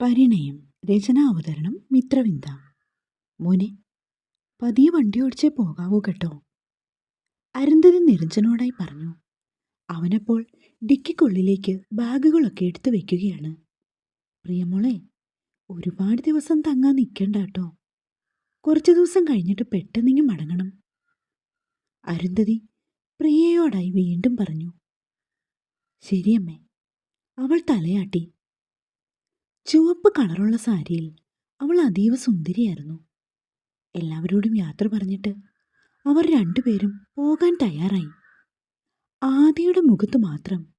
പരിണയം രചനാവതരണം മിത്രവിന്ദ. മോനെ പതിയെ വണ്ടി ഓടിച്ചേ പോകാവൂ കേട്ടോ. അരുന്ധതി നിരഞ്ജനോടായി പറഞ്ഞു. അവനപ്പോൾ ഡിക്കിക്കുള്ളിലേക്ക് ബാഗുകളൊക്കെ എടുത്തു വെക്കുകയാണ്. പ്രിയമോളെ ഒരുപാട് ദിവസം തങ്ങാൻ നിൽക്കണ്ട കേട്ടോ. കുറച്ച് ദിവസം കഴിഞ്ഞിട്ട് പെട്ടെന്നിങ്ങ് മടങ്ങണം. അരുന്ധതി പ്രിയയോടായി വീണ്ടും പറഞ്ഞു. ശരിയമ്മേ അവൾ തലയാട്ടി. ചുവപ്പ് കളറുള്ള സാരിയിൽ അവൾ അതീവ സുന്ദരിയായിരുന്നു. എല്ലാവരോടും യാത്ര പറഞ്ഞിട്ട് അവർ രണ്ടുപേരും പോകാൻ തയ്യാറായി. ആദിയുടെ മുഖത്ത് മാത്രം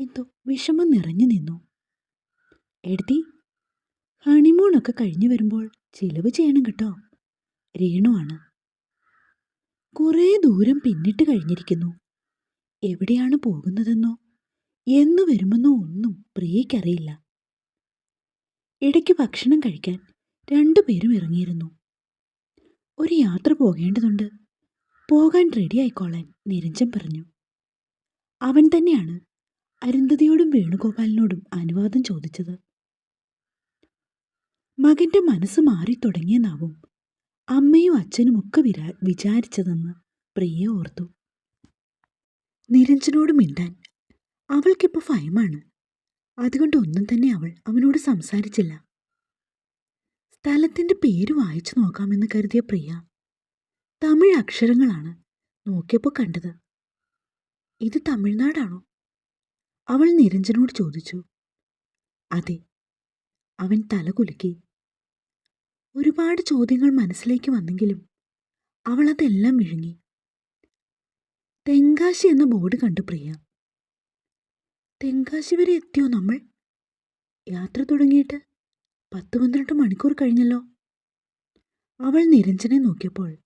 എന്തോ വിഷമം നിറഞ്ഞു നിന്നു. എഴുതി ഹണിമൂണൊക്കെ കഴിഞ്ഞു വരുമ്പോൾ ചിലവ് ചെയ്യണം കേട്ടോ. രേണുവാണ് കുറേ ദൂരം പിന്നിട്ട് കഴിഞ്ഞിരിക്കുന്നു. എവിടെയാണ് പോകുന്നതെന്നോ എന്നു വരുമെന്നോ ഒന്നും പ്രിയയ്ക്കറിയില്ല. ഇടയ്ക്ക് ഭക്ഷണം കഴിക്കാൻ രണ്ടുപേരും ഇറങ്ങിയിരുന്നു. ഒരു യാത്ര പോകേണ്ടതുണ്ട്. പോകാൻ റെഡി ആയിക്കോളാൻ നിരഞ്ജൻ പറഞ്ഞു. അവൻ തന്നെയാണ് അരുന്ധതിയോടും വേണുഗോപാലിനോടും അനുവാദം ചോദിച്ചത്. മകന്റെ മനസ്സ് മാറി തുടങ്ങിയെന്നാവും അമ്മയും അച്ഛനും ഒക്കെ വിരാ വിചാരിച്ചതെന്ന് പ്രിയ ഓർത്തു. നിരഞ്ജനോട് മിണ്ടാൻ അവൾക്കിപ്പോൾ ഭയമാണ്. അതുകൊണ്ട് ഒന്നും തന്നെ അവൾ അവനോട് സംസാരിച്ചില്ല. സ്ഥലത്തിന്റെ പേര് വായിച്ചു നോക്കാമെന്ന് കരുതിയ പ്രിയ തമിഴ് അക്ഷരങ്ങളാണ് നോക്കിയപ്പോൾ കണ്ടത്. ഇത് തമിഴ്നാടാണോ? അവൾ നിരഞ്ജനോട് ചോദിച്ചു. അതെ. അവൻ തലകുലുക്കി ഒരുപാട് ചോദ്യങ്ങൾ മനസ്സിലേക്ക് വന്നെങ്കിലും അവൾ അതെല്ലാം വിഴുങ്ങി തെങ്കാശി എന്ന ബോർഡ് കണ്ടു പ്രിയ. തെങ്കാശി വരെ എത്തിയോ നമ്മൾ? യാത്ര തുടങ്ങിയിട്ട് പത്ത് പന്ത്രണ്ട് മണിക്കൂർ കഴിഞ്ഞല്ലോ. അവൾ നിരഞ്ജനെ നോക്കിയപ്പോൾ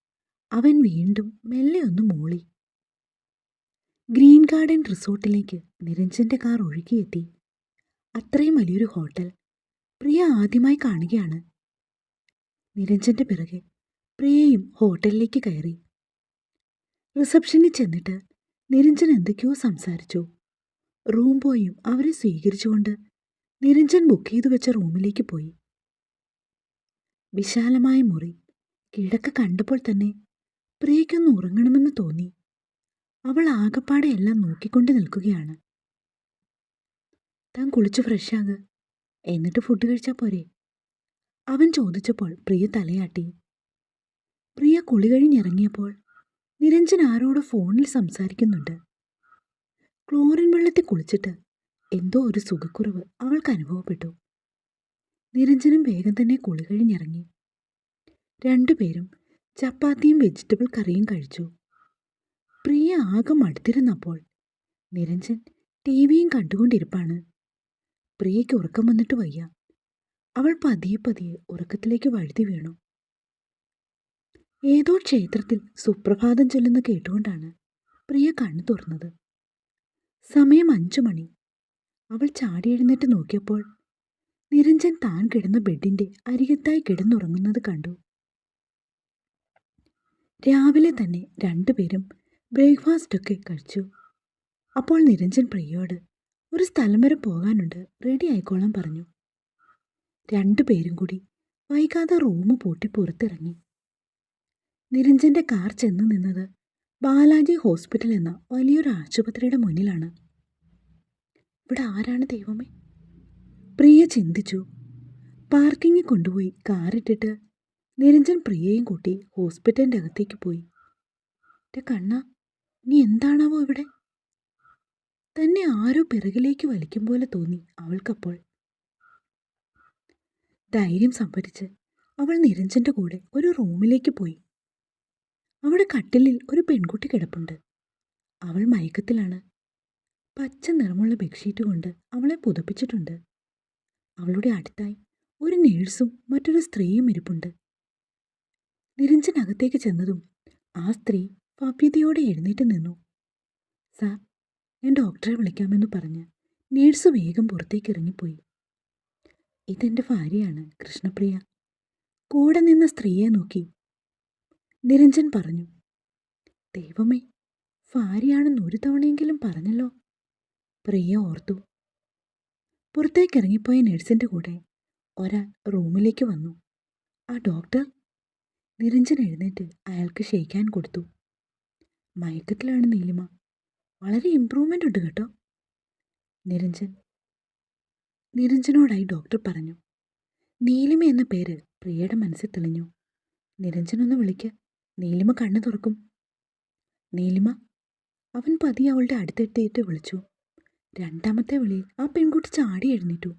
അവൻ വീണ്ടും മെല്ലെ ഒന്ന് മൂളി. ഗ്രീൻ ഗാർഡൻ റിസോർട്ടിലേക്ക് നിരഞ്ജന്റെ കാർ ഒഴുകിയെത്തി. അത്രയും വലിയൊരു ഹോട്ടൽ പ്രിയ ആദ്യമായി കാണുകയാണ്. നിരഞ്ജന്റെ പിറകെ പ്രിയയും ഹോട്ടലിലേക്ക് കയറി. റിസപ്ഷനിൽ ചെന്നിട്ട് നിരഞ്ജൻ എന്തൊക്കെയോ സംസാരിച്ചു. റൂം ബോയും അവരെ സ്വീകരിച്ചുകൊണ്ട് നിരഞ്ജൻ ബുക്ക് ചെയ്തു വെച്ച റൂമിലേക്ക് പോയി. വിശാലമായ മുറി കിടക്ക കണ്ടപ്പോൾ തന്നെ പ്രിയയ്ക്കൊന്ന് ഉറങ്ങണമെന്ന് തോന്നി. അവൾ ആകപ്പാടെ എല്ലാം നോക്കിക്കൊണ്ട് നിൽക്കുകയാണ്. താൻ കുളിച്ച് ഫ്രഷാക് എന്നിട്ട് ഫുഡ് കഴിച്ചാൽ പോരെ? അവൻ ചോദിച്ചപ്പോൾ പ്രിയ തലയാട്ടി. പ്രിയ കുളി കഴിഞ്ഞിറങ്ങിയപ്പോൾ നിരഞ്ജൻ ആരോട് ഫോണിൽ സംസാരിക്കുന്നുണ്ട്. ക്ലോറിൻ വെള്ളത്തിൽ കുളിച്ചിട്ട് എന്തോ ഒരു സുഖക്കുറവ് അവൾക്ക് അനുഭവപ്പെട്ടു. നിരഞ്ജനും വേഗം തന്നെ കുളി കഴിഞ്ഞിറങ്ങി രണ്ടുപേരും ചപ്പാത്തിയും വെജിറ്റബിൾ കറിയും കഴിച്ചു. പ്രിയ ആകെ മടുത്തിരുന്നപ്പോൾ നിരഞ്ജൻ ടി വിയും കണ്ടുകൊണ്ടിരിപ്പാണ്. പ്രിയയ്ക്ക് ഉറക്കം വന്നിട്ട് വയ്യ. അവൾ പതിയെ പതിയെ ഉറക്കത്തിലേക്ക് വഴുതി വീണു. ഏതോ ക്ഷേത്രത്തിൽ സുപ്രഭാതം ചൊല്ലുന്ന കേട്ടുകൊണ്ടാണ് പ്രിയ കണ്ണു തുറന്നത്. സമയം അഞ്ചു മണി. അവൾ ചാടി എഴുന്നേറ്റ് നോക്കിയപ്പോൾ നിരഞ്ജൻ താൻ കിടന്ന ബെഡിന്റെ അരികത്തായി കിടന്നുറങ്ങുന്നത് കണ്ടു. രാവിലെ തന്നെ രണ്ടുപേരും ബ്രേക്ക്ഫാസ്റ്റ് ഒക്കെ കഴിച്ചു. അപ്പോൾ നിരഞ്ജൻ പ്രിയയോട് ഒരു സ്ഥലം വരെ പോകാനുണ്ട് റെഡി ആയിക്കോളാൻ പറഞ്ഞു. രണ്ടുപേരും കൂടി വൈകാതെ റൂം പൂട്ടി പുറത്തിറങ്ങി. നിരഞ്ജന്റെ കാർ ചെന്ന് നിന്നത് ബാലാജി ഹോസ്പിറ്റൽ എന്ന വലിയൊരു ആശുപത്രിയുടെ മുന്നിലാണ്. ഇവിടെ ആരാണ് ദൈവമേ? പ്രിയ ചിന്തിച്ചു. പാർക്കിങ്ങിൽ കൊണ്ടുപോയി കാറിട്ടിട്ട് നിരഞ്ജൻ പ്രിയയും കൂട്ടി ഹോസ്പിറ്റലിന്റെ അകത്തേക്ക് പോയി. എന്റെ കണ്ണ നീ എന്താണാവോ ഇവിടെ? തന്നെ ആരോ പിറകിലേക്ക് വലിക്കും പോലെ തോന്നി അവൾക്കപ്പോൾ. ധൈര്യം സംഭരിച്ച് അവൾ നിരഞ്ജന്റെ കൂടെ ഒരു റൂമിലേക്ക് പോയി. അവിടെ കട്ടിലിൽ ഒരു പെൺകുട്ടി കിടപ്പുണ്ട്. അവൾ മയക്കത്തിലാണ്. പച്ച നിറമുള്ള ബെഡ്ഷീറ്റ് കൊണ്ട് അവളെ പുതപ്പിച്ചിട്ടുണ്ട്. അവളുടെ അടുത്തായി ഒരു നേഴ്സും മറ്റൊരു സ്ത്രീയും ഇരിപ്പുണ്ട്. നിരഞ്ജൻ അകത്തേക്ക് ചെന്നതും ആ സ്ത്രീ ഭവ്യതയോടെ എഴുന്നേറ്റ് നിന്നു. സാർ ഞാൻ ഡോക്ടറെ വിളിക്കാമെന്ന് പറഞ്ഞ് നേഴ്സ് വേഗം പുറത്തേക്ക് ഇറങ്ങിപ്പോയി. ഇതെന്റെ ഭാര്യയാണ് കൃഷ്ണപ്രിയ. കൂടെ നിന്ന സ്ത്രീയെ നോക്കി നിരഞ്ജൻ പറഞ്ഞു ദൈവമേ ഭാര്യയാണെന്ന് ഒരു തവണയെങ്കിലും പറഞ്ഞല്ലോ. പ്രിയ ഓർത്തു. പുറത്തേക്കിറങ്ങിപ്പോയ നഴ്സിന്റെ കൂടെ ഒരാൾ റൂമിലേക്ക് വന്നു. ആ ഡോക്ടർ? നിരഞ്ജൻ എഴുന്നേറ്റ് അയാൾക്ക് ഷെയ്ക്കാൻ കൊടുത്തു. മയക്കത്തിലാണ് നീലിമ. വളരെ ഇമ്പ്രൂവ്മെന്റ് ഉണ്ട് കേട്ടോ. നിരഞ്ജൻ നിരഞ്ജനോടായി ഡോക്ടർ പറഞ്ഞു. നീലിമ എന്ന പേര് പ്രിയയുടെ മനസ്സിൽ തെളിഞ്ഞു. നിരഞ്ജനൊന്ന് വിളിക്ക്. നീലിമ കണ്ണു തുറക്കും. നീലിമ അവൻ പതി അവളുടെ അടുത്തെത്തിയിട്ട് വിളിച്ചു. രണ്ടാമത്തെ വിളിയിൽ ആ പെൺകുട്ടി ചാടി എഴുന്നേറ്റു.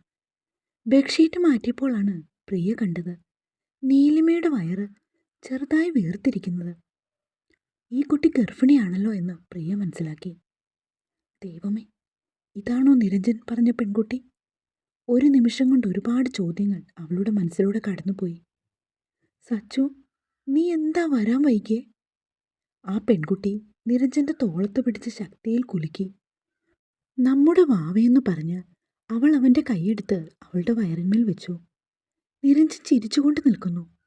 ബെഡ്ഷീറ്റ് മാറ്റിയപ്പോഴാണ് പ്രിയ കണ്ടത്. നീലിമയുടെ വയറ് ചെറുതായി വീർത്തിരിക്കുന്നത്. ഈ കുട്ടി ഗർഭിണിയാണല്ലോ എന്ന് പ്രിയ മനസ്സിലാക്കി. ദൈവമേ ഇതാണോ നിരഞ്ജൻ പറഞ്ഞ പെൺകുട്ടി? ഒരു നിമിഷം കൊണ്ട് ഒരുപാട് ചോദ്യങ്ങൾ അവളുടെ മനസ്സിലൂടെ കടന്നുപോയി. സച്ചു നീ എന്താ വരാൻ വൈകിയേ? ആ പെൺകുട്ടി നിരഞ്ജന്റെ തോളത്ത് പിടിച്ച ശക്തിയിൽ കുലുക്കി. നമ്മുടെ വാവയെന്ന് പറഞ്ഞ് അവൾ അവന്റെ കൈയെടുത്ത് അവളുടെ വയറിന്മേൽ വെച്ചു. നിരഞ്ജൻ ചിരിച്ചുകൊണ്ട് നിൽക്കുന്നു.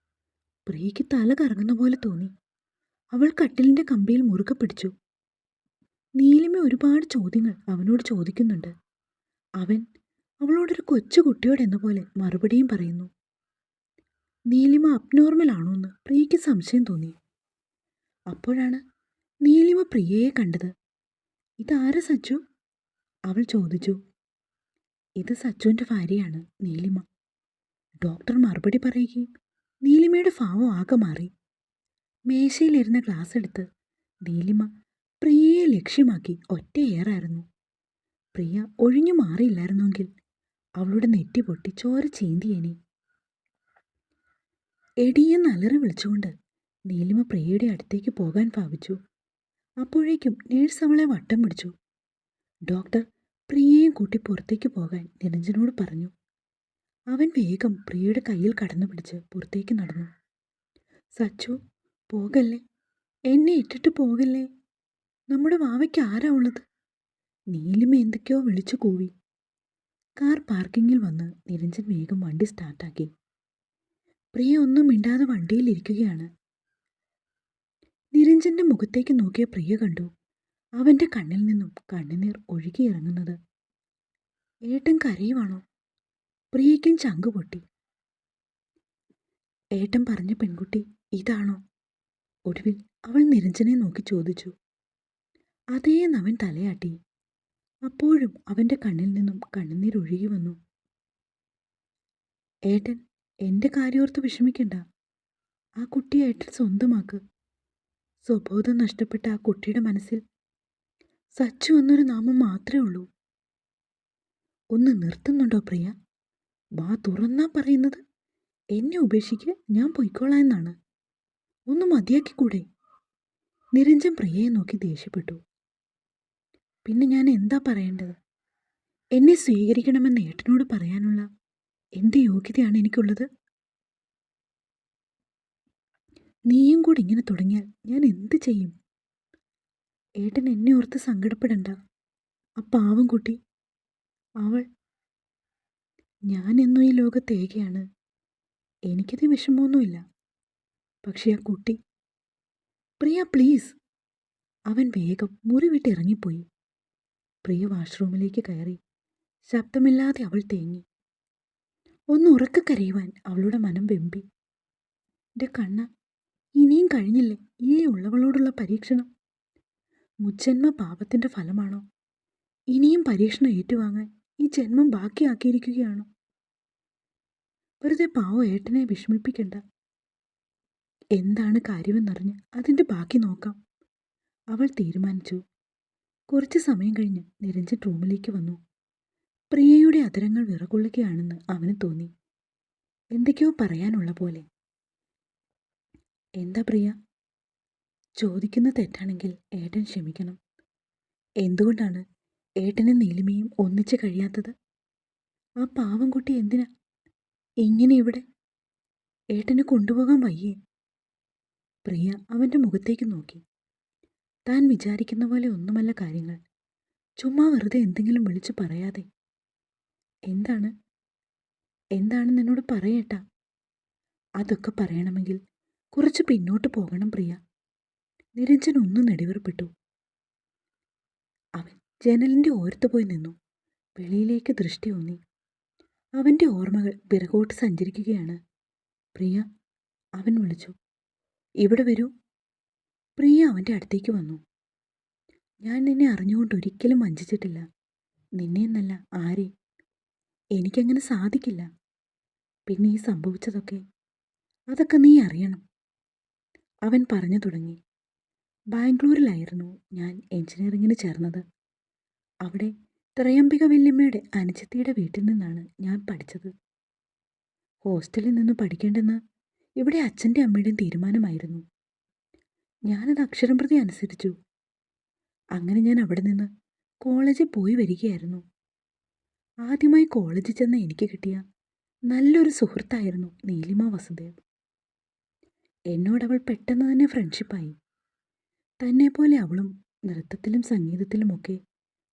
പ്രിയയ്ക്ക് തല കറങ്ങുന്ന പോലെ തോന്നി. അവൾ കട്ടിലിന്റെ കമ്പിയിൽ മുറുകെ പിടിച്ചു. നീലിമ ഒരുപാട് ചോദ്യങ്ങൾ അവനോട് ചോദിക്കുന്നുണ്ട്. അവൻ അവളോടൊരു കൊച്ചു കുട്ടിയോടെന്ന പോലെ മറുപടിയും പറയുന്നു. നീലിമ അബ്നോർമൽ ആണോ എന്ന് പ്രിയയ്ക്ക് സംശയം തോന്നി. അപ്പോഴാണ് നീലിമ പ്രിയയെ കണ്ടത്. ഇതാര സച്ചു? അവൾ ചോദിച്ചു. ഇത് സച്ചുവിന്റെ ഭാര്യയാണ് നീലിമ. ഡോക്ടർ മറുപടി പറയുകയും നീലിമയുടെ ഭാവം ആകെ മാറി. മേശയിലിരുന്ന ഗ്ലാസ് എടുത്ത് നീലിമ പ്രിയയെ ലക്ഷ്യമാക്കി ഒറ്റയേറായിരുന്നു പ്രിയ ഒഴിഞ്ഞു മാറിയില്ലായിരുന്നെങ്കിൽ അവളുടെ നെറ്റി പൊട്ടി ചോര ചീന്തിയേനെ എടിയെന്ന് അലറി വിളിച്ചുകൊണ്ട് നീലിമ പ്രിയയുടെ അടുത്തേക്ക് പോകാൻ ഭാവിച്ചു. അപ്പോഴേക്കും നേഴ്സ് അവളെ വട്ടം പിടിച്ചു. ഡോക്ടർ പ്രിയയും കൂട്ടി പുറത്തേക്ക് പോകാൻ നിരഞ്ജനോട് പറഞ്ഞു. അവൻ വേഗം പ്രിയയുടെ കയ്യിൽ കടന്നു പിടിച്ച് പുറത്തേക്ക് നടന്നു. സച്ചു പോകല്ലേ? എന്നെ ഇട്ടിട്ട് പോകല്ലേ? നമ്മുടെ വാവയ്ക്ക് ആരാ ഉള്ളത്? നീലിമ എന്തൊക്കെയോ വിളിച്ചു കൂവി. കാർ പാർക്കിങ്ങിൽ വന്ന് നിരഞ്ജൻ വേഗം വണ്ടി സ്റ്റാർട്ടാക്കി പ്രിയ ഒന്നും മിണ്ടാതെ വണ്ടിയിലിരിക്കുകയാണ് നിരഞ്ജന്റെ മുഖത്തേക്ക് നോക്കിയ പ്രിയ കണ്ടു അവന്റെ കണ്ണിൽ നിന്നും കണ്ണുനീർ ഒഴുകിയിറങ്ങുന്നത് ഏട്ടൻ കരയുവാണോ? പ്രിയയ്ക്കും ചങ്കു പൊട്ടി. ഏട്ടൻ പറഞ്ഞ പെൺകുട്ടി ഇതാണോ? ഒടുവിൽ അവൾ നിരഞ്ജനെ നോക്കി ചോദിച്ചു. അതേ അവൻ തലയാട്ടി. അപ്പോഴും അവന്റെ കണ്ണിൽ നിന്നും കണ്ണുനീർ ഒഴുകി വന്നു. ഏട്ടൻ എന്റെ കാര്യോർത്ത് വിഷമിക്കണ്ട. ആ കുട്ടിയെ ഏട്ടൻ സ്വന്തമാക്ക്. സ്വബോധം നഷ്ടപ്പെട്ട ആ കുട്ടിയുടെ മനസ്സിൽ സച്ചു എന്നൊരു നാമം മാത്രമേ ഉള്ളൂ. ഒന്ന് നിർത്തുന്നുണ്ടോ പ്രിയ? വാ തുറന്നാ പറയുന്നത്. എന്നെ ഉപേക്ഷിക്ക് ഞാൻ പൊയ്ക്കോളാം എന്നാണ്. ഒന്ന് മതിയാക്കിക്കൂടെ? നിരഞ്ജൻ പ്രിയയെ നോക്കി ദേഷ്യപ്പെട്ടു. പിന്നെ ഞാൻ എന്താ പറയേണ്ടത്? എന്നെ സ്വീകരിക്കണമെന്ന് ഏട്ടനോട് പറയാനുള്ള എന്ത് യോഗ്യതയാണ് എനിക്കുള്ളത്. നീയും കൂടി ഇങ്ങനെ തുടങ്ങിയാൽ ഞാൻ എന്ത് ചെയ്യും? ഏട്ടൻ എന്നെ ഓർത്ത് സങ്കടപ്പെടണ്ട. ആ പാവം കുട്ടി. അവൾ ഞാൻ എന്നും ഈ ലോകത്ത് ഏകയാണ്. എനിക്കത് വിഷമമൊന്നുമില്ല. പക്ഷേ ആ കുട്ടി പ്രിയ പ്ലീസ്. അവൻ വേഗം മുറി വിട്ടിറങ്ങിപ്പോയി പ്രിയ വാഷ്റൂമിലേക്ക് കയറി ശബ്ദമില്ലാതെ അവൾ തേങ്ങി. ഒന്ന് ഉറക്ക കരയുവാൻ അവളുടെ മനം വെമ്പി. എന്റെ കണ്ണ ഇനിയും കഴിഞ്ഞില്ലേ? ഈ ഉള്ളവളോടുള്ള പരീക്ഷണം? മുജ്ജന്മ പാപത്തിന്റെ ഫലമാണോ? ഇനിയും പരീക്ഷണം ഏറ്റുവാങ്ങാൻ ഈ ജന്മം ബാക്കിയാക്കിയിരിക്കുകയാണോ? വെറുതെ പാവോ ഏട്ടനെ വിഷമിപ്പിക്കണ്ട. എന്താണ് കാര്യമെന്നറിഞ്ഞ് അതിന്റെ ബാക്കി നോക്കാം. അവൾ തീരുമാനിച്ചു. കുറച്ച് സമയം കഴിഞ്ഞ് നിരഞ്ജൻ റൂമിലേക്ക് വന്നു. പ്രിയയുടെ അതരങ്ങൾ വിറകൊള്ളുകയാണെന്ന് അവന് തോന്നി. എന്തൊക്കെയോ പറയാനുള്ള പോലെ. എന്താ പ്രിയ? ചോദിക്കുന്ന തെറ്റാണെങ്കിൽ ഏട്ടൻ ക്ഷമിക്കണം. എന്തുകൊണ്ടാണ് ഏട്ടനും നീലിമയും ഒന്നിച്ച് കഴിയാത്തത്? ആ പാവം കുട്ടി എന്തിനാ ഇങ്ങനെ ഇവിടെ? ഏട്ടനെ കൊണ്ടുപോകാൻ വയ്യേ. പ്രിയ അവന്റെ മുഖത്തേക്ക് നോക്കി. താൻ വിചാരിക്കുന്ന പോലെ ഒന്നുമല്ല കാര്യങ്ങൾ. ചുമ്മാ വെറുതെ എന്തെങ്കിലും വിളിച്ചു പറയാതെ എന്താണ്? എന്താണ് നിന്നോട് പറയട്ട? അതൊക്കെ പറയണമെങ്കിൽ കുറച്ച് പിന്നോട്ട് പോകണം പ്രിയ. നിരഞ്ജൻ ഒന്നും നെടിവറപ്പെട്ടു അവൻ ജനലിന്റെ ഓരത്ത് പോയി നിന്നു. വെളിയിലേക്ക് ദൃഷ്ടി ഊന്നി. അവന്റെ ഓർമ്മകൾ പിറകോട്ട് സഞ്ചരിക്കുകയാണ്. പ്രിയ അവൻ വിളിച്ചു. ഇവിടെ വരൂ. പ്രിയ അവന്റെ അടുത്തേക്ക് വന്നു. ഞാൻ നിന്നെ അറിഞ്ഞുകൊണ്ട് ഒരിക്കലും വഞ്ചിച്ചിട്ടില്ല. നിന്നെ എന്നല്ല ആരെ? എനിക്കങ്ങനെ സാധിക്കില്ല. പിന്നെ ഈ സംഭവിച്ചതൊക്കെ? അതൊക്കെ നീ അറിയണം. അവൻ പറഞ്ഞു തുടങ്ങി. ബാംഗ്ലൂരിലായിരുന്നു ഞാൻ എഞ്ചിനീയറിങ്ങിന് ചേർന്നത്. അവിടെ ത്രയംബിക വല്യമ്മയുടെ അനുജത്തിയുടെ വീട്ടിൽ നിന്നാണ് ഞാൻ പഠിച്ചത്. ഹോസ്റ്റലിൽ നിന്ന് പഠിക്കേണ്ടെന്ന് ഇവിടെ അച്ഛന്റെ അമ്മയുടെയും തീരുമാനമായിരുന്നു. ഞാനത് അക്ഷരം പ്രതി അനുസരിച്ചു. അങ്ങനെ ഞാൻ അവിടെ നിന്ന് കോളേജിൽ പോയി വരികയായിരുന്നു. ആദ്യമായി കോളേജിൽ ചെന്ന എനിക്ക് കിട്ടിയ നല്ലൊരു സുഹൃത്തായിരുന്നു നീലിമ വസുദേവ്. എന്നോടവൾ പെട്ടെന്ന് തന്നെ ഫ്രണ്ട്ഷിപ്പായി തന്നെപ്പോലെ അവളും നൃത്തത്തിലും സംഗീതത്തിലുമൊക്കെ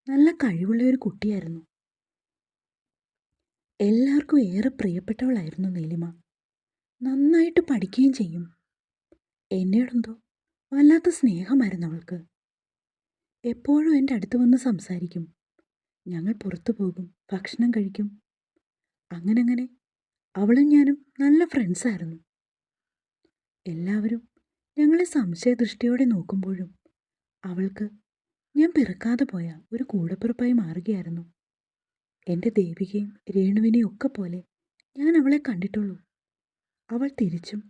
നല്ല കഴിവുള്ള ഒരു കുട്ടിയായിരുന്നു. എല്ലാവർക്കും ഏറെ പ്രിയപ്പെട്ടവളായിരുന്നു നീലിമ. നന്നായിട്ട് പഠിക്കുകയും ചെയ്യും. എന്നോടെന്തോ വല്ലാത്ത സ്നേഹമായിരുന്നു അവൾക്ക്. എപ്പോഴും എന്റെ അടുത്ത് വന്ന് സംസാരിക്കും. ഞങ്ങൾ പുറത്തു പോകും ഭക്ഷണം കഴിക്കും. അങ്ങനെ അങ്ങനെ അവളും ഞാനും നല്ല ഫ്രണ്ട്സായിരുന്നു എല്ലാവരും ഞങ്ങളെ സംശയദൃഷ്ടിയോടെ നോക്കുമ്പോഴും അവൾക്ക് ഞാൻ പിറക്കാതെ പോയ ഒരു കൂടപ്പിറപ്പായി മാറുകയായിരുന്നു. എന്റെ ദേവികയും രേണുവിനെയും ഒക്കെ പോലെ ഞാൻ അവളെ കണ്ടിട്ടുള്ളൂ. അവൾ തിരിച്ചും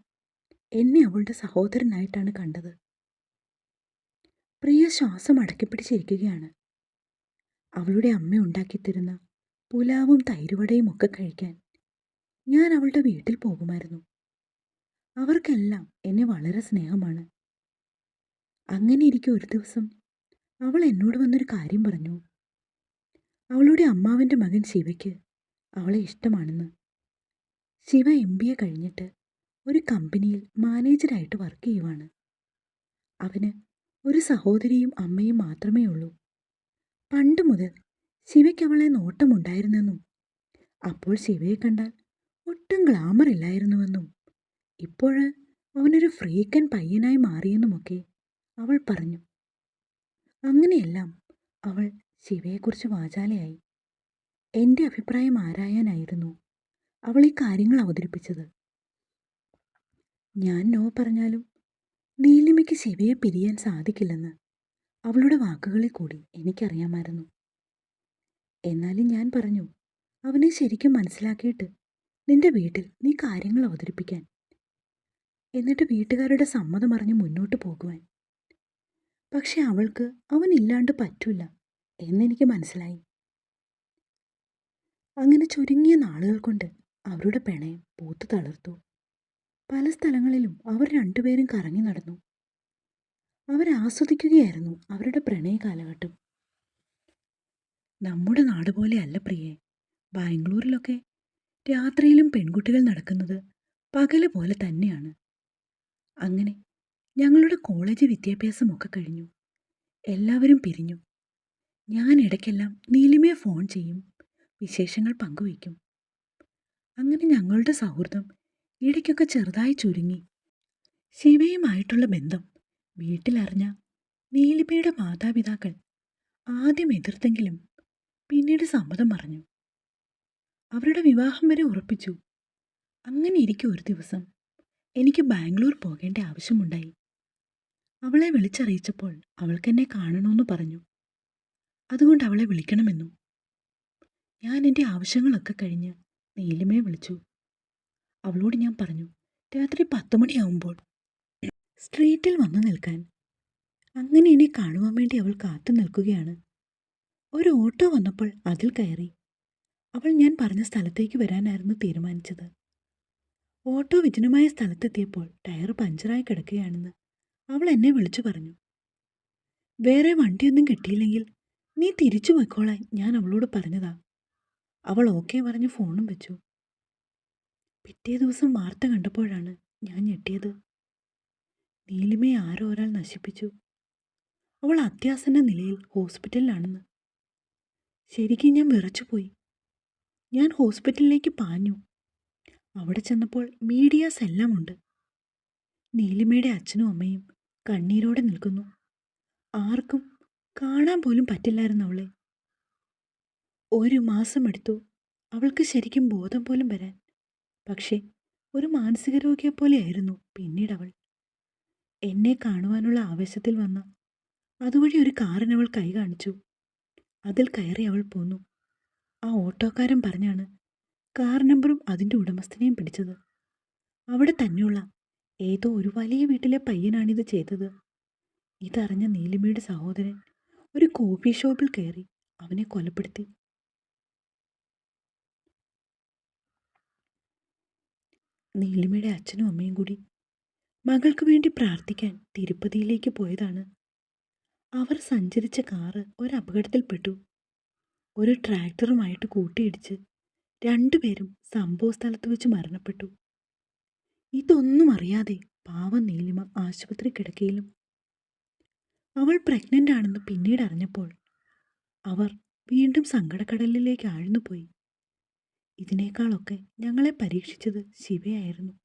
എന്നെ അവളുടെ സഹോദരനായിട്ടാണ് കണ്ടത്. പ്രിയ ശ്വാസം അടക്കിപ്പിടിച്ചിരിക്കുകയാണ്. അവളുടെ അമ്മ ഉണ്ടാക്കിത്തരുന്ന പുലാവും തൈരുവടയും ഒക്കെ കഴിക്കാൻ ഞാൻ അവളുടെ വീട്ടിൽ പോകുമായിരുന്നു. അവർക്കെല്ലാം എന്നെ വളരെ സ്നേഹമാണ്. അങ്ങനെ ഇരിക്കെ ഒരു ദിവസം അവൾ എന്നോട് വന്നൊരു കാര്യം പറഞ്ഞു. അവളുടെ അമ്മാവന്റെ മകൻ ശിവയ്ക്ക് അവളെ ഇഷ്ടമാണെന്ന്. ശിവ എം ബി എ കഴിഞ്ഞിട്ട് ഒരു കമ്പനിയിൽ മാനേജരായിട്ട് വർക്ക് ചെയ്യുവാണ്. അവന് ഒരു സഹോദരിയും അമ്മയും മാത്രമേ ഉള്ളൂ. പണ്ട് മുതൽ ശിവയ്ക്ക് അവളെ നോട്ടമുണ്ടായിരുന്നെന്നും അപ്പോൾ ശിവയെ കണ്ടാൽ ഒട്ടും ഗ്ലാമർ ഇല്ലായിരുന്നുവെന്നും ഇപ്പോൾ അവനൊരു ഫ്രീക്കൻ പയ്യനായി മാറിയെന്നുമൊക്കെ അവൾ പറഞ്ഞു. അങ്ങനെയെല്ലാം അവൾ ശിവയെക്കുറിച്ച് വാചാലയായി. എന്റെ അഭിപ്രായം ആരായാനായിരുന്നു അവൾ ഈ കാര്യങ്ങൾ അവതരിപ്പിച്ചത്? ഞാൻ നോ പറഞ്ഞാലും നീലിമയ്ക്ക് ശിവയെ പിരിയാൻ സാധിക്കില്ലെന്ന് അവളുടെ വാക്കുകളിൽ കൂടി എനിക്കറിയാമായിരുന്നു. എന്നാലും ഞാൻ പറഞ്ഞു അവനെ ശരിക്കും മനസ്സിലാക്കിയിട്ട് നിന്റെ വീട്ടിൽ നീ കാര്യങ്ങൾ അവതരിപ്പിക്കാൻ. എന്നിട്ട് വീട്ടുകാരുടെ സമ്മതം അറിഞ്ഞ് മുന്നോട്ട് പോകുവാൻ. പക്ഷെ അവൾക്ക് അവൻ അവനില്ലാണ്ട് പറ്റൂല എന്നെനിക്ക് മനസ്സിലായി. അങ്ങനെ ചുരുങ്ങിയ നാളുകൾ കൊണ്ട് അവരുടെ പ്രണയം പൂത്തു തളർത്തു. പല സ്ഥലങ്ങളിലും അവർ രണ്ടുപേരും കറങ്ങി നടന്നു. അവരാസ്വദിക്കുകയായിരുന്നു അവരുടെ പ്രണയ കാലഘട്ടം. നമ്മുടെ നാട് പോലെ അല്ല പ്രിയേ. ബാംഗ്ലൂരിലൊക്കെ രാത്രിയിലും പെൺകുട്ടികൾ നടക്കുന്നത് പകൽ പോലെ തന്നെയാണ്. അങ്ങനെ ഞങ്ങളുടെ കോളേജ് വിദ്യാഭ്യാസമൊക്കെ കഴിഞ്ഞു. എല്ലാവരും പിരിഞ്ഞു. ഞാൻ ഇടയ്ക്കെല്ലാം നീലിമയെ ഫോൺ ചെയ്യും വിശേഷങ്ങൾ പങ്കുവയ്ക്കും. അങ്ങനെ ഞങ്ങളുടെ സൗഹൃദം ഇടയ്ക്കൊക്കെ ചെറുതായി ചുരുങ്ങി. ശിവയുമായിട്ടുള്ള ബന്ധം വീട്ടിലറിഞ്ഞ നീലിമയുടെ മാതാപിതാക്കൾ ആദ്യം എതിർത്തെങ്കിലും പിന്നീട് സമ്മതം പറഞ്ഞു. അവരുടെ വിവാഹം വരെ ഉറപ്പിച്ചു. അങ്ങനെ ഇരിക്കെ ഒരു ദിവസം എനിക്ക് ബാംഗ്ലൂർ പോകേണ്ട ആവശ്യമുണ്ടായി. അവളെ വിളിച്ചറിയിച്ചപ്പോൾ അവൾക്കെന്നെ കാണണമെന്ന് പറഞ്ഞു. അതുകൊണ്ട് അവളെ വിളിക്കണമെന്നു. ഞാൻ എന്റെ ആവശ്യങ്ങളൊക്കെ കഴിഞ്ഞ് നീലിമയെ വിളിച്ചു. അവളോട് ഞാൻ പറഞ്ഞു രാത്രി പത്ത് മണിയാവുമ്പോൾ സ്ട്രീറ്റിൽ വന്നു നിൽക്കാൻ. അങ്ങനെ എന്നെ കാണുവാൻ വേണ്ടി അവൾ കാത്തു നിൽക്കുകയാണ്. ഒരു ഓട്ടോ വന്നപ്പോൾ അതിൽ കയറി. അവൾ ഞാൻ പറഞ്ഞ സ്ഥലത്തേക്ക് വരാനായിരുന്നു തീരുമാനിച്ചത്. ഓട്ടോ വിജനമായ സ്ഥലത്തെത്തിയപ്പോൾ ടയർ പഞ്ചറായി കിടക്കുകയാണെന്ന് അവൾ എന്നെ വിളിച്ചു പറഞ്ഞു. വേറെ വണ്ടിയൊന്നും കിട്ടിയില്ലെങ്കിൽ നീ തിരിച്ചു പോയിക്കോളാൻ ഞാൻ അവളോട് പറഞ്ഞതാ. അവൾ ഓക്കെ പറഞ്ഞ് ഫോണും വെച്ചു. പിറ്റേ ദിവസം വാർത്ത കണ്ടപ്പോഴാണ് ഞാൻ ഞെട്ടിയത്. നീലിമയെ ആരോ ഒരാൾ നശിപ്പിച്ചു. അവൾ അത്യാസന്ന നിലയിൽ ഹോസ്പിറ്റലിലാണെന്ന്. ശരിക്കും ഞാൻ വിറച്ചുപോയി. ഞാൻ ഹോസ്പിറ്റലിലേക്ക് പാഞ്ഞു. അവിടെ ചെന്നപ്പോൾ മീഡിയാസ് എല്ലാം ഉണ്ട് നീലിമയുടെ അച്ഛനും അമ്മയും കണ്ണീരോടെ നിൽക്കുന്നു. ആർക്കും കാണാൻ പോലും പറ്റില്ലായിരുന്നു അവളെ. ഒരു മാസം എടുത്തു അവൾക്ക് ശരിക്കും ബോധം പോലും വരാൻ. പക്ഷേ ഒരു മാനസിക രോഗിയെപ്പോലെയായിരുന്നു പിന്നീട് അവൾ. എന്നെ കാണുവാനുള്ള ആവേശത്തിൽ വന്ന. അതുവഴി ഒരു കാറിനവൾ കൈ കാണിച്ചു. അതിൽ കയറി അവൾ പോന്നു. ആ ഓട്ടോക്കാരൻ പറഞ്ഞാണ് കാർ നമ്പറും അതിന്റെ ഉടമസ്ഥനെയും പിടിച്ചത്. അവിടെ തന്നെയുള്ള ഏതോ ഒരു വലിയ വീട്ടിലെ പയ്യനാണിത് ചെയ്തത്. ഇതറിഞ്ഞ നീലിമയുടെ സഹോദരൻ ഒരു കോഫി ഷോപ്പിൽ കയറി അവനെ കൊലപ്പെടുത്തി. നീലിമയുടെ അച്ഛനും അമ്മയും കൂടി മകൾക്ക് വേണ്ടി പ്രാർത്ഥിക്കാൻ തിരുപ്പതിയിലേക്ക് പോയതാണ്. അവർ സഞ്ചരിച്ച കാറ് ഒരു അപകടത്തിൽപ്പെട്ടു ഒരു ട്രാക്ടറുമായിട്ട് കൂട്ടിയിടിച്ച് രണ്ടുപേരും സംഭവ സ്ഥലത്ത് വെച്ച് മരണപ്പെട്ടു. ഇതൊന്നും അറിയാതെ പാവ നീലിമ ആശുപത്രി കിടക്കയിലും. അവൾ പ്രഗ്നന്റ് ആണെന്ന് പിന്നീട് അറിഞ്ഞപ്പോൾ അവർ വീണ്ടും സങ്കടക്കടലിലേക്ക് ആഴ്ന്നുപോയി. ഇതിനേക്കാളൊക്കെ ഞങ്ങളെ പരീക്ഷിച്ചത് ശിവയായിരുന്നു.